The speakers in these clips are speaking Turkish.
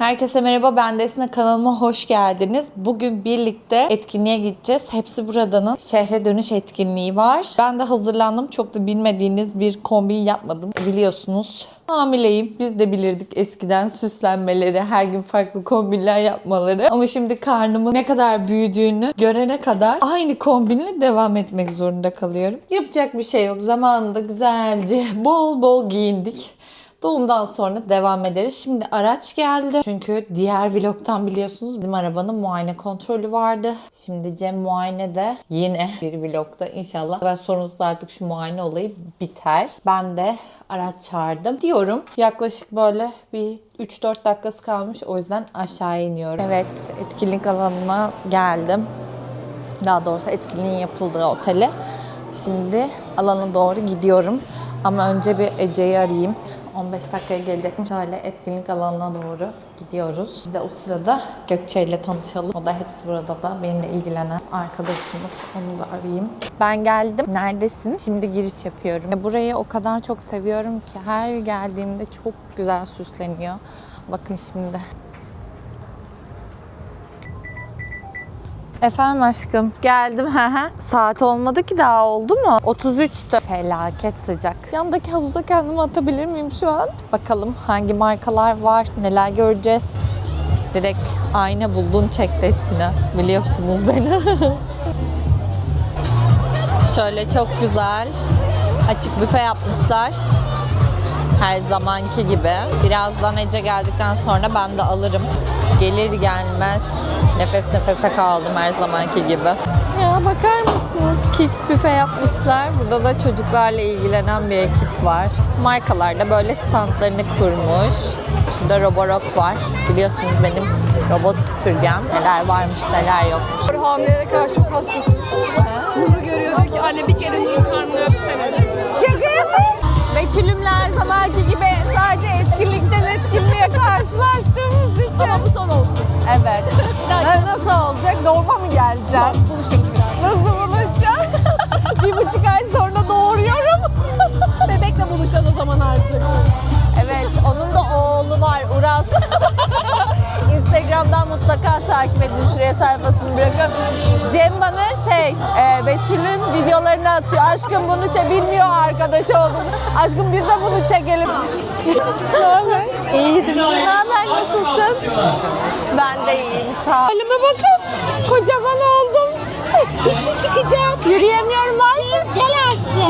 Herkese merhaba ben Desne kanalıma hoş geldiniz. Bugün birlikte etkinliğe gideceğiz. Hepsi buradanın şehre dönüş etkinliği var. Ben de hazırlandım. Çok da bilmediğiniz bir kombin yapmadım. Biliyorsunuz hamileyim. Biz de bilirdik eskiden süslenmeleri, her gün farklı kombinler yapmaları. Ama şimdi karnımın ne kadar büyüdüğünü görene kadar aynı kombinle devam etmek zorunda kalıyorum. Yapacak bir şey yok. Zamanında güzelce bol bol giyindik. Doğumdan sonra devam ederiz. Şimdi araç geldi. Çünkü diğer vlogtan biliyorsunuz bizim arabanın muayene kontrolü vardı. Şimdi Cem muayene de yine bir vlogda inşallah ve sorunsuz artık şu muayene olayı biter. Ben de araç çağırdım. Diyorum yaklaşık böyle bir 3-4 dakikası kalmış. O yüzden aşağı iniyorum. Evet etkinlik alanına geldim. Daha doğrusu etkinliğin yapıldığı otele. Şimdi alana doğru gidiyorum. Ama önce bir Ece'yi arayayım. 15 dakikaya gelecekmiş. Şöyle etkinlik alanına doğru gidiyoruz. Biz de o sırada Gökçe ile tanışalım. O da hepsi burada da benimle ilgilenen arkadaşımız. Onu da arayayım. Ben geldim. Neredesin? Şimdi giriş yapıyorum. Burayı o kadar çok seviyorum ki her geldiğimde çok güzel süsleniyor. Bakın şimdi. Efendim aşkım. Geldim he he. Saat olmadı ki daha oldu mu? 33'tü. Felaket sıcak. Yandaki havuza kendimi atabilir miyim şu an? Bakalım hangi markalar var, neler göreceğiz. Direkt ayna buldun çek destine. Biliyorsunuz beni. Şöyle çok güzel açık büfe yapmışlar. Her zamanki gibi. Birazdan Ece geldikten sonra ben de alırım. Gelir gelmez nefes nefese kaldım her zamanki gibi. Ya bakar mısınız? Kids büfe yapmışlar. Burada da çocuklarla ilgilenen bir ekip var. Markalar da böyle standlarını kurmuş. Şurada Roborock var. Biliyorsunuz benim robot süpürgem. Neler varmış neler yokmuş. Hamilelere karşı çok hassasız. Nur'u görüyor diyor ki anne bir kere Nur'un karnını öpsene. Şaka Betül'ümle her zamanki gibi sadece etkinlikten etkinliğe karşılaştığımız için. Ama bu son olsun. Evet. Na- Nasıl olacak? Doğuma mı geleceğim? Buluşuruz biraz. Nasıl buluşacağım? bir buçuk ay sonra doğuruyorum. Bebekle buluşacağız o zaman artık. Evet, onun da oğlu var Uras. Instagram'dan mutlaka takip edin. Şuraya sayfasını bırakıyorum. Cem bana şey, e, Betül'ün videolarını atıyor. Aşkım bunu çek, bilmiyor arkadaş oldum. Aşkım biz de bunu çekelim. ne haber? İyidir. Ne haber, nasılsın? Ben de iyiyim, sağ ol. Halime bakın, kocaman oldum. Çıktı çıkacak. Yürüyemiyorum artık. Gel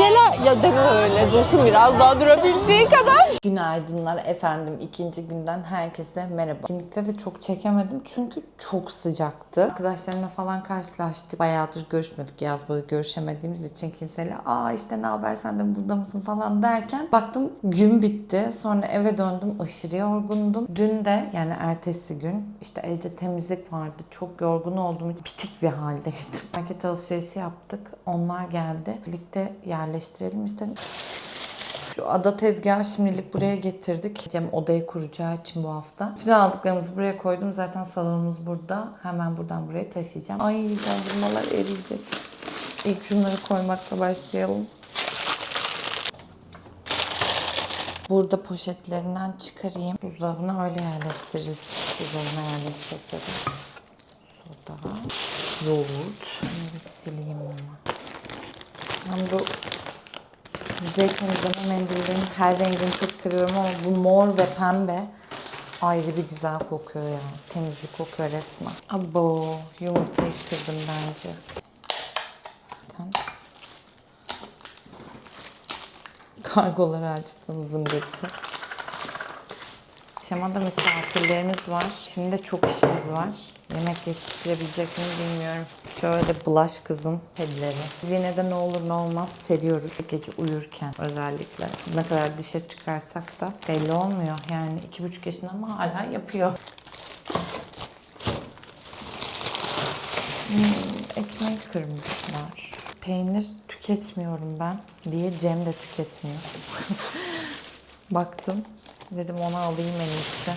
a- Ya deme öyle. Dursun biraz daha durabildiği kadar. Günaydınlar efendim. İkinci günden herkese merhaba. Etkinlikte de çok çekemedim çünkü çok sıcaktı. Arkadaşlarımla falan karşılaştık. Bayağıdır görüşmüyorduk. Yaz boyu görüşemediğimiz için kimseyle. Aa işte ne haber sen de burada mısın falan derken baktım gün bitti. Sonra eve döndüm. Aşırı yorgundum. Dün de yani ertesi gün işte evde temizlik vardı. Çok yorgun olduğum için bitik bir haldeydim. Market alışverişi yaptık. Onlar geldi. Birlikte yerleştirelim istedim. Şu ada tezgahı şimdilik buraya getirdik. Cem odayı kuracağı için bu hafta. Bütün aldıklarımızı buraya koydum. Zaten salonumuz burada. Hemen buradan buraya taşıyacağım. Ay dondurmalar eriyecek. İlk şunları koymakla başlayalım. Burada poşetlerinden çıkarayım. Buzdolabına öyle yerleştiririz. Buzdolabına yerleşecekleri. Soda, yoğurt. Bir sileyim ama. Ben bu Yüzey temizleme mendillerinin her rengini çok seviyorum ama bu mor ve pembe ayrı bir güzel kokuyor ya. Temizlik kokuyor resmen. Abo yumurtayı kırdım bence. Zaten Kargoları açtım zımbırtı. Akşama da misafirlerimiz var. Şimdi de çok işimiz var. Yemek yetiştirebilecek mi bilmiyorum. Şöyle bulaş kızım kedileri. Biz yine de ne olur ne olmaz seriyoruz. Gece uyurken özellikle. Ne kadar dışarı çıkarsak da belli olmuyor. Yani iki buçuk yaşında ama hala yapıyor. Hmm, ekmeği kırmışlar. Peynir tüketmiyorum ben diye Cem de tüketmiyor. Baktım. Dedim ona alayım en iyisi.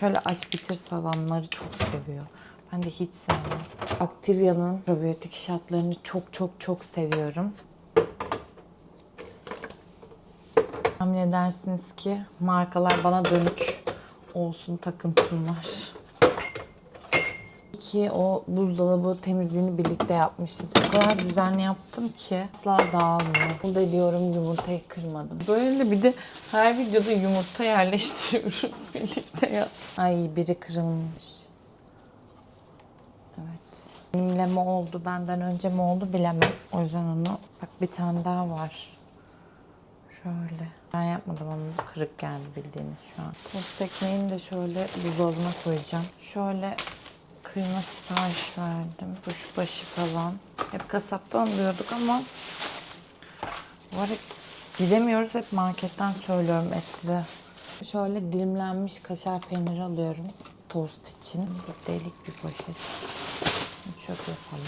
Şöyle aç bitir salamları çok seviyor. Ben de hiç sevmem. Activia'nın probiyotik şartlarını çok çok çok seviyorum. Tahmin edersiniz ki markalar bana dönük olsun takıntım var. Ki o buzdolabı temizliğini birlikte yapmışız. O kadar düzenli yaptım ki asla dağılmıyor. Bu da diyorum yumurtayı kırmadım. Böyle bir de her videoda yumurta yerleştiriyoruz birlikte ya. Ay biri kırılmış. Evet. Benimle mi oldu, benden önce mi oldu bilemem. O yüzden onu... Bak bir tane daha var. Şöyle. Ben yapmadım onu kırık geldi bildiğiniz şu an. Tost ekmeğini de şöyle buzdolabına koyacağım. Şöyle kıyma sipariş verdim. Kuşbaşı falan. Hep kasaptan alıyorduk ama var hep gidemiyoruz. Hep marketten söylüyorum etli. Şöyle dilimlenmiş kaşar peyniri alıyorum. Tost için. Delik bir poşet. Şöyle yapalım.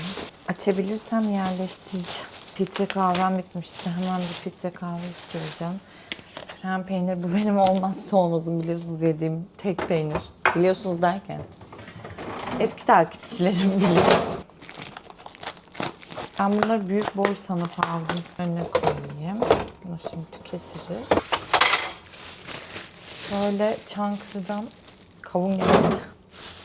Açabilirsem yerleştireceğim. Filtre kahvem bitmişti. Hemen bir filtre kahve isteyeceğim. Krem peynir bu benim olmazsa olmazım biliyorsunuz yediğim tek peynir. Biliyorsunuz derken. Eski takipçilerim bilir. Ben bunları büyük boy sanıp aldım. Önüne koyayım. Bunu şimdi tüketiriz. Şöyle Çankırı'dan kavun geldi.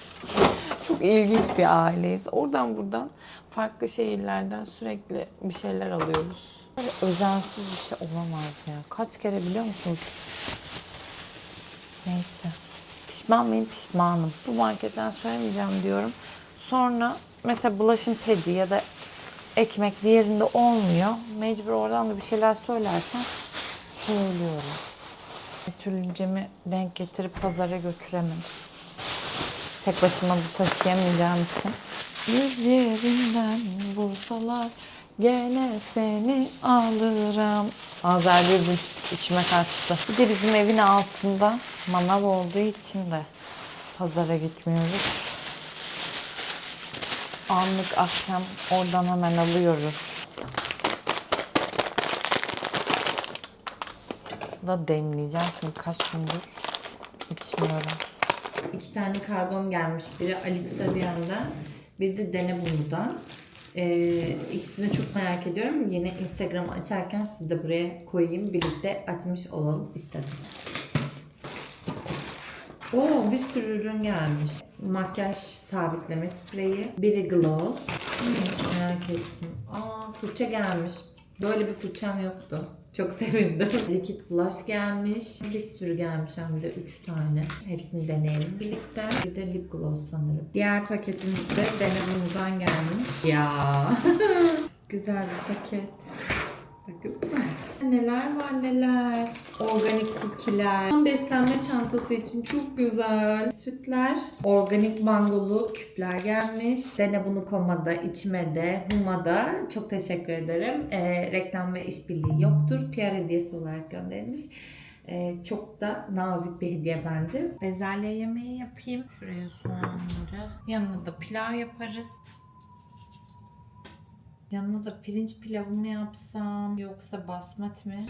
Çok ilginç bir aileyiz. Oradan buradan farklı şehirlerden sürekli bir şeyler alıyoruz. Böyle özensiz bir şey olamaz ya. Kaç kere biliyor musunuz? Neyse. Pişman mıyım? Pişmanım. Bu marketten söylemeyeceğim diyorum. Sonra mesela bulaşım pedi ya da ekmek diğerinde olmuyor. Mecbur oradan da bir şeyler söylersen söylüyorum. Bir türlü Cem'i denk getirip pazara götüremedim. Tek başıma bu taşıyamayacağım için. Yüz yerinden vursalar gene seni alırım. Azer Bülbül içime kaçtı. Bir de bizim evin altında manav olduğu için de pazara gitmiyoruz. Anlık akşam oradan hemen alıyoruz. da demleyeceğim. Şimdi kaç gündür içmiyorum. İki tane kargom gelmiş. Biri Alex Arabian'dan, biri de Denebulu'dan. Ee, ikisini çok merak ediyorum. Yine Instagram'ı açarken sizi de buraya koyayım. Birlikte açmış olalım istedim. Oo bir sürü ürün gelmiş. Makyaj sabitleme spreyi. Biri gloss. Hiç merak ettim. Aa fırça gelmiş. Böyle bir fırçam yoktu. Çok sevindim. Liquid blush gelmiş. Bir sürü gelmiş hem de 3 tane. Hepsini deneyelim birlikte. Bir de lip gloss sanırım. Diğer paketimiz de Denebunu'dan gelmiş. Ya. Güzel bir paket. Bakın. Neler var neler. Organik kukiler. Beslenme çantası için çok güzel. Sütler. Organik mangolu küpler gelmiş. Dene bunu komada, içime de, humada. Çok teşekkür ederim. Ee, reklam ve işbirliği yoktur. PR hediyesi olarak gönderilmiş. Ee, çok da nazik bir hediye bence. Bezelye yemeği yapayım. Şuraya soğanları. Yanına da pilav yaparız. Yanına da pirinç pilavı mı yapsam yoksa basmati mi?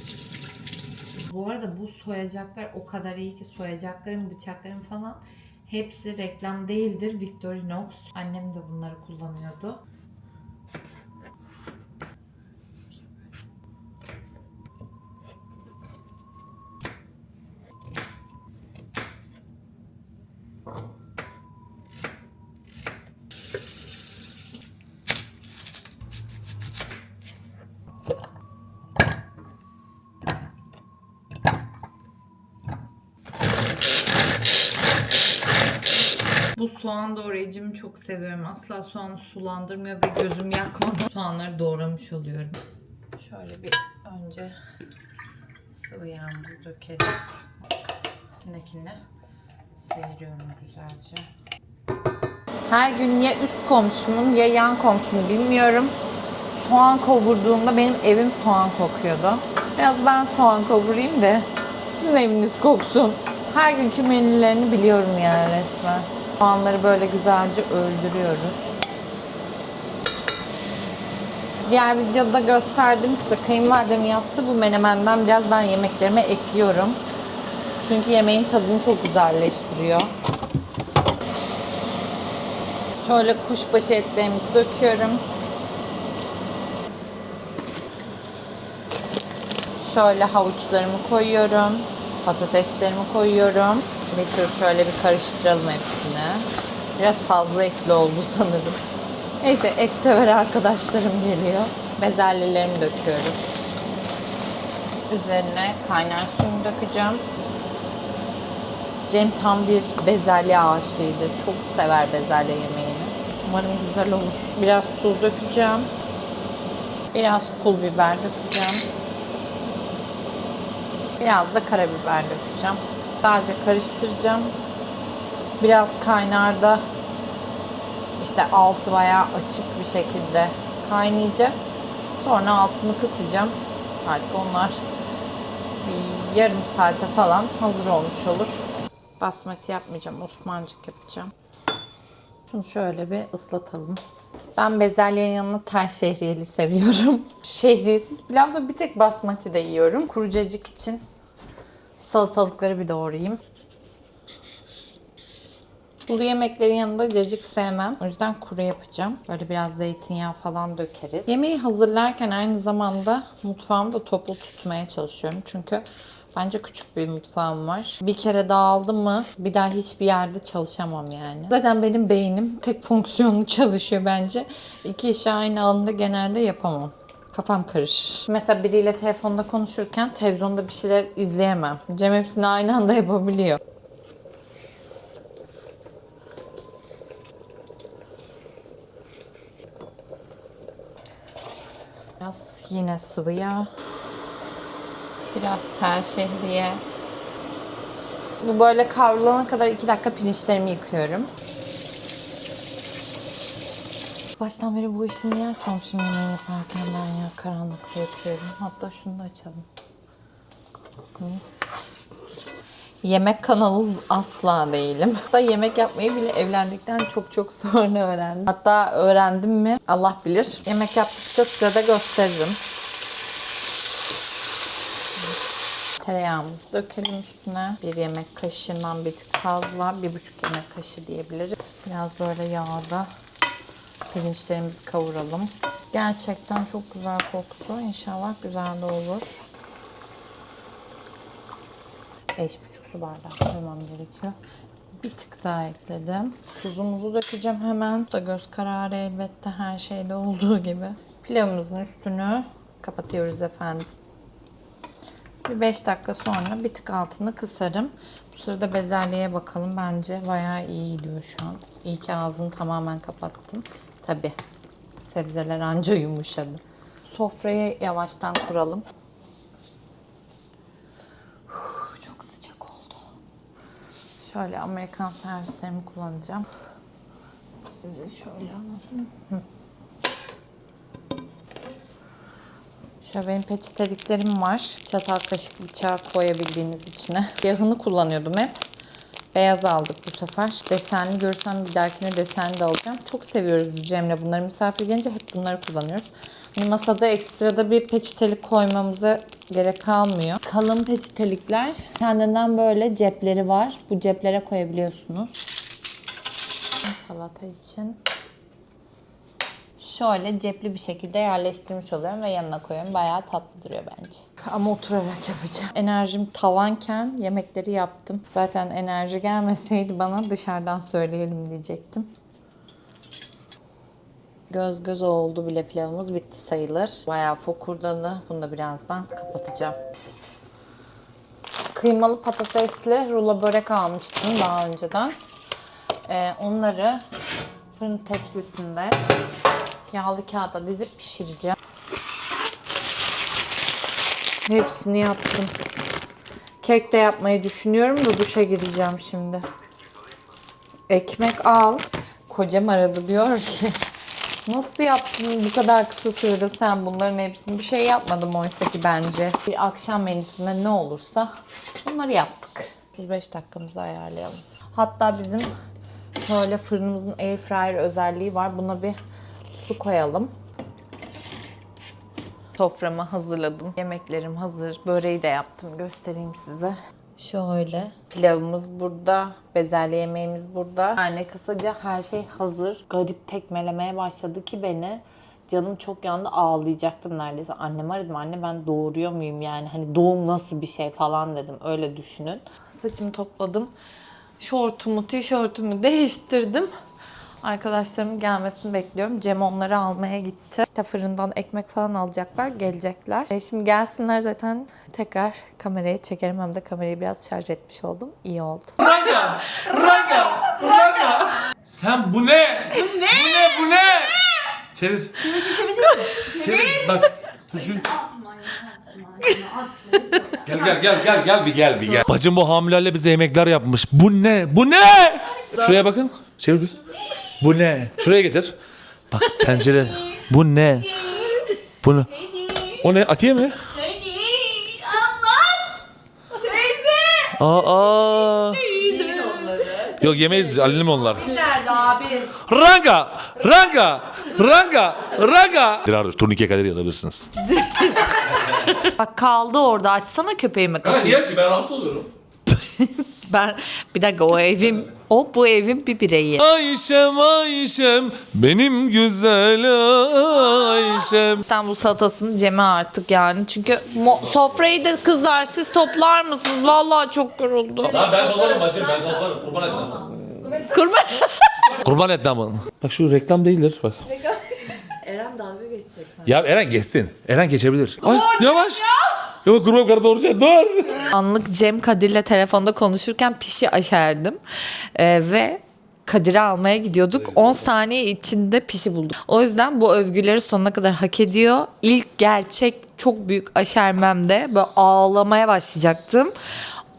Bu arada bu soyacaklar o kadar iyi ki soyacakların, bıçakların falan hepsi reklam değildir. Victorinox. Annem de bunları kullanıyordu. Bu soğan doğrayıcımı çok seviyorum. Asla soğanı sulandırmıyor ve gözüm yakmadan soğanları doğramış oluyorum. Şöyle bir önce sıvı yağımızı dökelim. İçindekini sıyırıyorum güzelce. Her gün ya üst komşumun ya yan komşumun bilmiyorum. Soğan kavurduğumda benim evim soğan kokuyordu. Biraz ben soğan kavurayım da sizin eviniz koksun. Her günkü menülerini biliyorum yani resmen. Soğanları böyle güzelce öldürüyoruz. Diğer videoda gösterdim size kayınvalidemin yaptığı bu menemenden biraz ben yemeklerime ekliyorum. Çünkü yemeğin tadını çok güzelleştiriyor. Şöyle kuşbaşı etlerimizi döküyorum. Şöyle havuçlarımı koyuyorum. Patateslerimi koyuyorum. Bir tür şöyle bir karıştıralım hepsini. Biraz fazla ekli oldu sanırım. Neyse et sever arkadaşlarım geliyor. Bezelyelerimi döküyorum. Üzerine kaynar suyumu dökeceğim. Cem tam bir bezelye aşığıdır. Çok sever bezelye yemeğini. Umarım güzel olur. Biraz tuz dökeceğim. Biraz pul biber dökeceğim. Biraz da karabiber dökeceğim. Sadece karıştıracağım. Biraz kaynarda işte altı bayağı açık bir şekilde kaynayacak. Sonra altını kısacağım. Artık onlar bir yarım saate falan hazır olmuş olur. Basmati yapmayacağım. Osmancık yapacağım. Şunu şöyle bir ıslatalım. Ben bezelyenin yanına tel şehriyeli seviyorum. Şehriyesiz pilavda bir tek basmati de yiyorum. Kurucacık için salatalıkları bir doğrayayım. Sulu yemeklerin yanında cacık sevmem. O yüzden kuru yapacağım. Böyle biraz zeytinyağı falan dökeriz. Yemeği hazırlarken aynı zamanda mutfağımı da toplu tutmaya çalışıyorum. Çünkü bence küçük bir mutfağım var. Bir kere dağıldı mı bir daha hiçbir yerde çalışamam yani. Zaten benim beynim tek fonksiyonlu çalışıyor bence. İki işi aynı anda genelde yapamam. Kafam karışır. Mesela biriyle telefonda konuşurken televizyonda bir şeyler izleyemem. Cem hepsini aynı anda yapabiliyor. Biraz yine sıvı yağ. Biraz tel şehriye. Bu böyle kavrulana kadar 2 dakika pirinçlerimi yıkıyorum. Baştan beri bu işi niye açmamışım yemeği yaparken ben ya karanlıkta yapıyorum. Hatta şunu da açalım. Mis. Yemek kanalı asla değilim. Hatta yemek yapmayı bile evlendikten çok çok sonra öğrendim. Hatta öğrendim mi Allah bilir. Yemek yaptıkça size de gösteririm. Tereyağımızı dökelim üstüne. Bir yemek kaşığından bir tık fazla. Bir buçuk yemek kaşığı diyebiliriz. Biraz böyle yağda pirinçlerimizi kavuralım. Gerçekten çok güzel koktu. İnşallah güzel de olur. 5,5 su bardağı koymam gerekiyor. Bir tık daha ekledim. Tuzumuzu dökeceğim hemen. Bu da göz kararı elbette her şeyde olduğu gibi. Pilavımızın üstünü kapatıyoruz efendim. Bir 5 dakika sonra bir tık altını kısarım. Bu sırada bezelyeye bakalım. Bence bayağı iyi gidiyor şu an. İyi ki ağzını tamamen kapattım. Tabi sebzeler anca yumuşadı. Sofrayı yavaştan kuralım. Çok sıcak oldu. Şöyle Amerikan servislerimi kullanacağım. Size şöyle. Hı. Şöyle benim peçeteliklerim var. Çatal kaşık bıçağı koyabildiğiniz içine. Yağını kullanıyordum hep. Beyaz aldık bu sefer. Desenli görsem bir dahakine desenli de alacağım. Çok seviyoruz biz Cem'le bunları. Misafir gelince hep bunları kullanıyoruz. Hani masada ekstrada bir peçetelik koymamıza gerek kalmıyor. Kalın peçetelikler. Kendinden böyle cepleri var. Bu ceplere koyabiliyorsunuz. Salata için şöyle cepli bir şekilde yerleştirmiş oluyorum ve yanına koyuyorum. Bayağı tatlı duruyor bence. Ama oturarak yapacağım. Enerjim tavanken yemekleri yaptım. Zaten enerji gelmeseydi bana dışarıdan söyleyelim diyecektim. Göz göz oldu bile pilavımız bitti sayılır. Bayağı fokurdalı. Bunu da birazdan kapatacağım. Kıymalı patatesli rulo börek almıştım daha önceden. Ee, onları fırın tepsisinde yağlı kağıda dizip pişireceğim. Hepsini yaptım. Kek de yapmayı düşünüyorum da duşa gireceğim şimdi. Ekmek al. Kocam aradı diyor ki nasıl yaptın bu kadar kısa sürede sen bunların hepsini bir şey yapmadım oysa ki bence. Bir akşam menüsünde ne olursa bunları yaptık. 35 dakikamızı ayarlayalım. Hatta bizim şöyle fırınımızın air fryer özelliği var. Buna bir su koyalım. Soframı hazırladım. Yemeklerim hazır. Böreği de yaptım. Göstereyim size. Şöyle. Pilavımız burada. Bezelye yemeğimiz burada. Yani kısaca her şey hazır. Garip tekmelemeye başladı ki beni. Canım çok yandı ağlayacaktım neredeyse. Annemi aradım. Anne ben doğuruyor muyum yani? Hani doğum nasıl bir şey falan dedim. Öyle düşünün. Saçımı topladım. Şortumu, tişörtümü değiştirdim. Arkadaşlarımın gelmesini bekliyorum. Cem onları almaya gitti. İşte fırından ekmek falan alacaklar, gelecekler. E, şimdi gelsinler zaten tekrar kamerayı çekerim. Hem de kamerayı biraz şarj etmiş oldum. İyi oldu. Ranga! Ranga! Ranga! Sen bu ne? Bu ne? Bu ne? Bu ne? Çevir. Çevir. Bak. Tuşun. Gel gel gel gel gel bir gel bir gel. Bacım bu hamilelerle bize yemekler yapmış. Bu ne? Bu ne? Şuraya bakın. Çevir bir. Bu ne? Şuraya getir. Bak tencere. Bu ne? Bu ne? O ne? Atiye mi? Aa. Yok yemeyiz biz. Ali'nin mi onlar? Nerede abi? Ranga! Ranga! Ranga! Ranga! Dirar turnike kadar yazabilirsiniz. Bak kaldı orada. Açsana köpeğimi kapıyı. niye ki ben rahatsız oluyorum. Ben bir dakika o evim o bu evin bir bireyi. Ayşem Ayşem benim güzel Ayşem. İstanbul salatasını Cem'e artık yani. Çünkü mo- sofrayı da kızlar siz toplar mısınız? Vallahi çok yoruldu. Lan ben toplarım bacım ben toplarım kurban etmem. Kurban. Kurban etmem. Bak şu reklam değildir bak. Eren dalga geçecek Ya Eren geçsin. Eren geçebilir. Ay, yavaş. Yok kurban karı doğuracak. Dur. Anlık Cem Kadir'le telefonda konuşurken pişi aşerdim. Ee, ve Kadir'i almaya gidiyorduk. 10 saniye içinde pişi bulduk. O yüzden bu övgüleri sonuna kadar hak ediyor. İlk gerçek çok büyük aşermemde böyle ağlamaya başlayacaktım.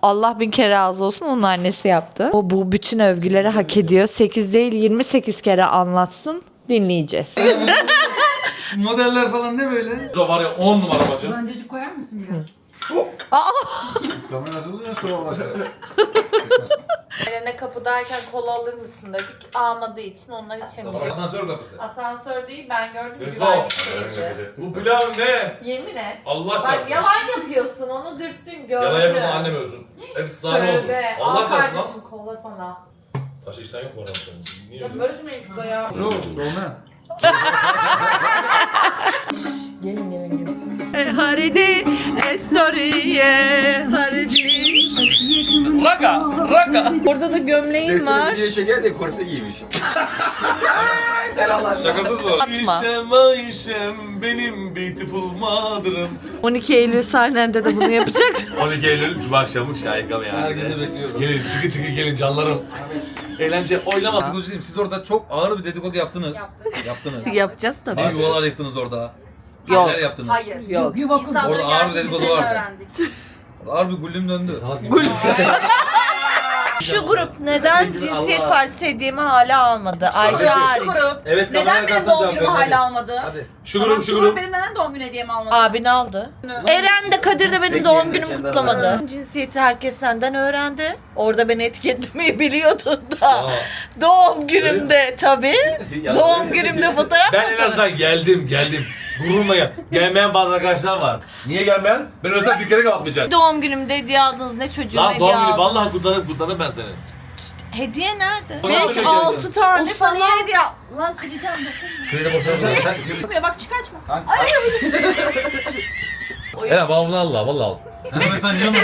Allah bin kere razı olsun onun annesi yaptı. O bu bütün övgüleri hak ediyor. 8 değil 28 kere anlatsın dinleyeceğiz. Modeller falan ne böyle? O var ya 10 numara bacım. Öncecik koyar mısın biraz? Kamerası oluyor sonra uğraşar. Eren'e kapıdayken kola alır mısın dedik. Almadığı için onlar içemeyecek. Asansör kapısı. Asansör değil ben gördüm güvenlikteydi. Bu pilav ne? Yemin et. Allah Bak çarpsın. yalan yapıyorsun onu dürttün gördüm. Yalan yapıyorsan annem ölsün. Efsane oldu. Tövbe. Al Allah çarpsın lan. kardeşim kola sana. Taşı işten yok mu oranın senin? Niye öyle? Barışmayın kıza ya. Şu, sonra. Haridi estoriye haridi. Ranga! Ranga! Burada da gömleğin var. video çeker de korse Şakasız bu. Atma. Ayşem Ayşem benim beautiful mother'ım. 12 Eylül sahnende de bunu yapacak. 12 Eylül Cuma akşamı şahika yani. Herkesi bekliyoruz. Gelin çıkı çıkı gelin canlarım. Eğlence oylama. Dedikodu Siz orada çok ağır bir dedikodu yaptınız. Yaptınız. Yapacağız Ne tabii. yuvalar yıktınız orada. Yok. Neler yaptınız. Hayır. Yok. Yuva kurdu. İnsanların Orada ağır bir dedikodu vardı. öğrendik. Ağır bir gullüm döndü. Şu grup neden cinsiyet partisi hediyemi hala almadı? Ayşe Şu hariç. grup Evet neden benim doğum günümü hala almadı? Hadi. Şu Tamam, grup şu grup. benim neden doğum günü hediyemi almadı? Abin aldı. Eren de Kadir de benim doğum günümü kutlamadı. Cinsiyeti herkes senden öğrendi. Orada beni etiketlemeyi biliyordun da. Aa. Doğum günümde tabii. Doğum günümde fotoğraf Ben en mı azından geldim geldim. Gururla gel. Gelmeyen bazı arkadaşlar var. Niye gelmeyen? Ben ölsem dükkanı kapatmayacağım. Doğum günümde hediye aldınız ne çocuğuma Lan hediye doğum günü aldınız. vallahi kutladım kutladım ben seni. Hediye nerede? Bana 5 söyle 6 geldi. tane Usta falan. niye hediye? Lan kıracağım Kredi boşanma. Sen dokunmuyor. Bak çıkartma. Eren bana bunu al la valla al. Sen niye mi?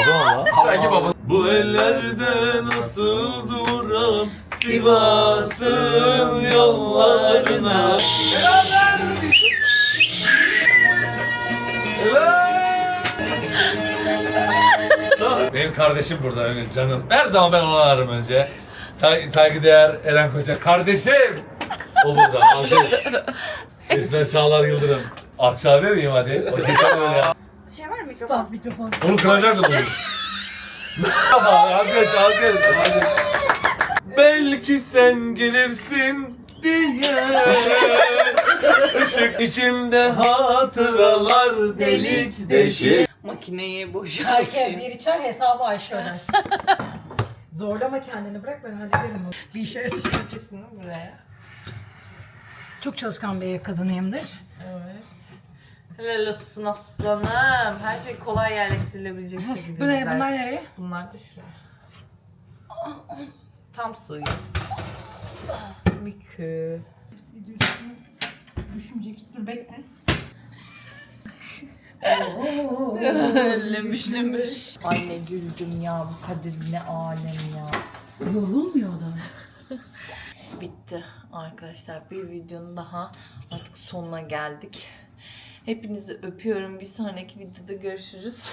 O zaman la. Sanki baba. Bu ellerde nasıl duram Sivas'ın yollarına Benim kardeşim burada öyle canım. Her zaman ben onu ararım önce. Say saygıdeğer Eren Koca. Kardeşim! O burada. Alkış. Esmer Çağlar Yıldırım. Alkışlar vermeyeyim hadi. O geçer öyle ya. Şey var mı mikrofon? Mikrofon. Onu kıracaktım bugün. alkış, alkış, alkış. Belki sen gelirsin diye Işık içimde hatıralar delik deşik Makineyi boşa Herkes yer içer hesabı Ayşe öder. Zorlama kendini bırak ben hallederim onu. Bir işe. Kesin buraya. Çok çalışkan bir ev kadınıyımdır. Evet. Helal olsun aslanım. Her şey kolay yerleştirilebilecek şekilde. Bu ne? güzel. Bunlar nereye? Bunlar da şuraya. Tam suyu. Mükü. Hepsi de üstüne düşünecek. Dur bekle. lemiş lemiş. Ay ne güldüm ya bu Kadir ne alem ya. Yorulmuyor adam. Bitti arkadaşlar. Bir videonun daha artık sonuna geldik. Hepinizi öpüyorum. Bir sonraki videoda görüşürüz.